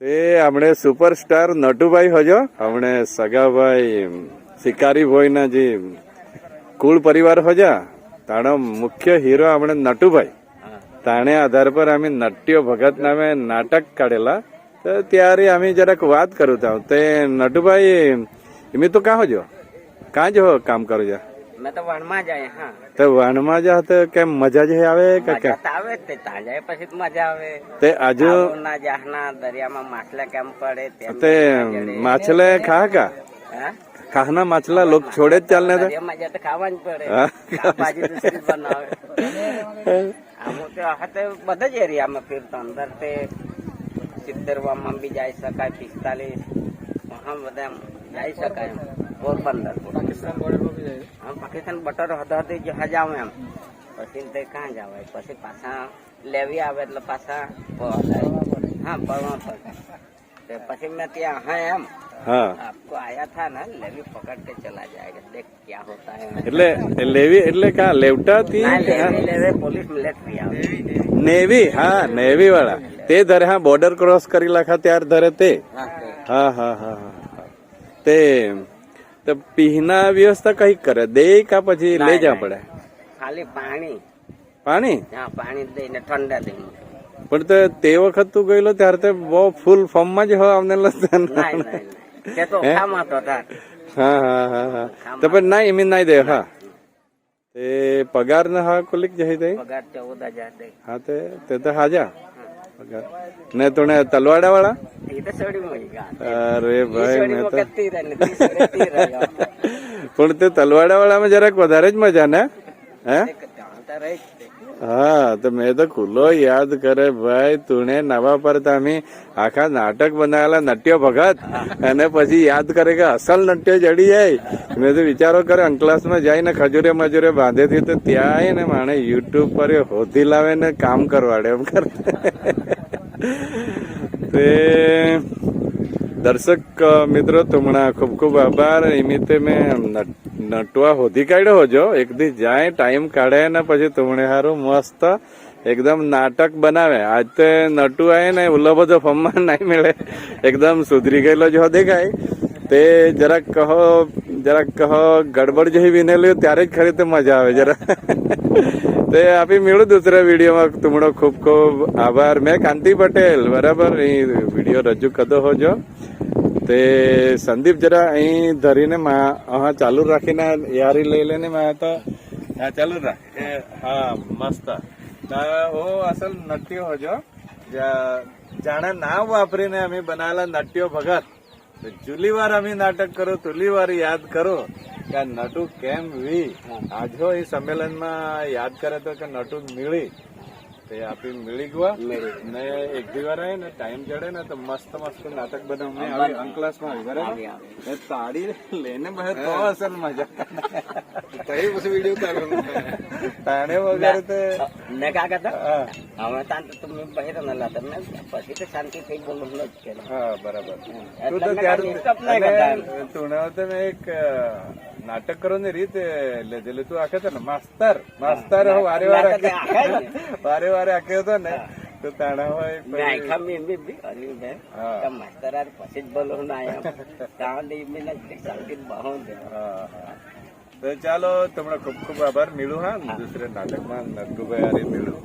તે આપણે સુપરસ્ટાર નટુભાઈ હજો. આપણે સગાભાઈ શિકારીભાઈના જે કુળ પરિવાર હજા તાણો મુખ્ય હીરો આપણે નટુભાઈ. તાણે આધાર પર અમે નટ્ય ભગત નામે નાટક કાઢેલા. તો ત્યારે અમે જરાક વાત કરું તા. તે નટુભાઈ એમ તો કાં હજો કાં જ કામ કરો જા મેં તો વણમાં જાય હા. તો વણમાં જા તો કેમ મજા જ આવે કે મજા કે આવે તે ત્યાં જાય પછી મજા આવે. તે આજુ ના જાહના દરિયામાં માછલા કેમ પડે તે માછલે ખા કા? ખાના માછલા લોક છોડે જ ચાલને તો? દરિયામાં તો ખાવા પડે. શાકભાજી દૂસરી બનાવે. અમુક તો હાથે બધા જ એરિયામાં ફીરતો. અંદર તે સિત્તેરમાં બી જઈ શકાય પિસ્તાલીસ વહાં બધા જઈ શકાય એમ. પોરબંદર પાકિસ્તાન હા પાકિસ્તાન બટર હતો હતો જહાજ આવે એમ પછી તે કાં જવાય પછી પાછા લેવી આવે એટલે પાછા પહોંચાય. હા પડવા પડે તે પછી મેં ત્યાં હા એમ હા आपको आया था ना लेवी पकड़ के चला जाएगा देख क्या होता है એટલે લેવી એટલે કા લેવટા થી ના લેવી લેવે પોલીસ મિલિટરી આવે નેવી હા નેવી વાળા તે ધરે હા બોર્ડર ક્રોસ કરી લાખા ત્યાર ધરે તે હા, તે. હા હા હા હા તે તો પીહના વ્યવસ્થા કઈ કરે. દે કા પછી લઈ જવા પડે? ખાલી પાણી. પાણી? હા પાણી દઈને ઠંડા દઈને. પણ તો તે વખત તું ગયેલો ત્યારે તે બહુ ફૂલ ફોર્મમાં જ હોય અમને તે તો ખામાં તો હતા હા હા હા હા. તો પણ ના એમ ના દે હા. તે પગાર ને હા કોલિક જઈ દે? પગાર ચૌદ હજાર દે. હા તે તે તો હાજા. પગાર. ને તુણે તલવાડા વાળા એ અરે ભાઈ મેં તો. પણ તે તલવાડા વાળામાં જરાક વધારે જ મજા ને? હે. હા તો મેં તો ખુલ્લો યાદ કરે ભાઈ તુણે નવા પર તમે આખા નાટક બનાવેલા નટ્ય ભગત. અને પછી યાદ કરે કે અસલ નટ્યો જડી જાય. મેં તો વિચારો કરે અંકલાસમાં જઈને ખજૂરે મજૂરે બાંધેથી તો ત્યાં ને માણે યુટ્યુબ પર એ હોધી લાવે ને કામ કરવાડે એમ કરે. તે દર્શક મિત્રો, તમને ખૂબ ખૂબ આભાર. નિમિત્તે મેં નટ- નટવા હોધી કાઢ્યો હોજો. એકદી જાય, ટાઈમ કાઢે ને પછી તમને હારું મસ્ત એકદમ નાટક બનાવે. આજ તે નટુ આય ને ઉલ્લો બધો ફમમાં નહીં મળે. એકદમ સુધરી ગયેલો જો દેખાય તે જરાક કહો જરાક કહો ગડબડ જેવી વિનેલી ત્યારે જ ખરી તો મજા આવે, જરા. તે આપી મેળું દુસરા વિડીયોમાં. તુમડો ખૂબ ખૂબ આભાર. મેં કાંતિ પટેલ, બરાબર અહીં વીડિયો રજૂ કરતો હોજો. તે સંદીપ જરા અહીં ધરીને મા હા ચાલુ રાખીને યારી લઈ લઈને મેં તો, હા, ચાલુ રાખ. હા, મસ્ત. ઓ, અસલ નટ્યો હોજો. જાણે નામ વાપરીને અમે બનાવેલા નટ્યો ભગત. તો જુલી વાર અમે નાટક કરો તુલી વાર યાદ કરો કે આ નટુ કેમ વી? આજો એ સંમેલનમાં યાદ કરે તો કે નટુ મીળી. તે આપી મીળી ગયા. ને એક દી વાર આવે ને ટાઈમ ચડે ને તો મસ્ત મસ્ત નાટક બધા મેં આવી અંકલાસમાં આવી બરાબર? તાળી લઈને બધા તો અસલ મજા. તઈ પછી વીડિયો કાઢવાનો તાણે વગર તે મેં કાં કહેતા હા હવે તાન તો તમે બહેર નલા તમે પછી તો શાંતિ થઈ બોલું જ કે હા બરાબર તું એટલે તો મેં ત્યારે કાંઈ disturb નહીં કરતા એમ. તું તમે એક અ, નાટક કરવાની રીત લીધેલી તું આખે છે ચાલો તમને ખૂબ ખૂબ આભાર. મિલું હા દુસરે નાટકમાં નટકુભાઈ અરે મિલું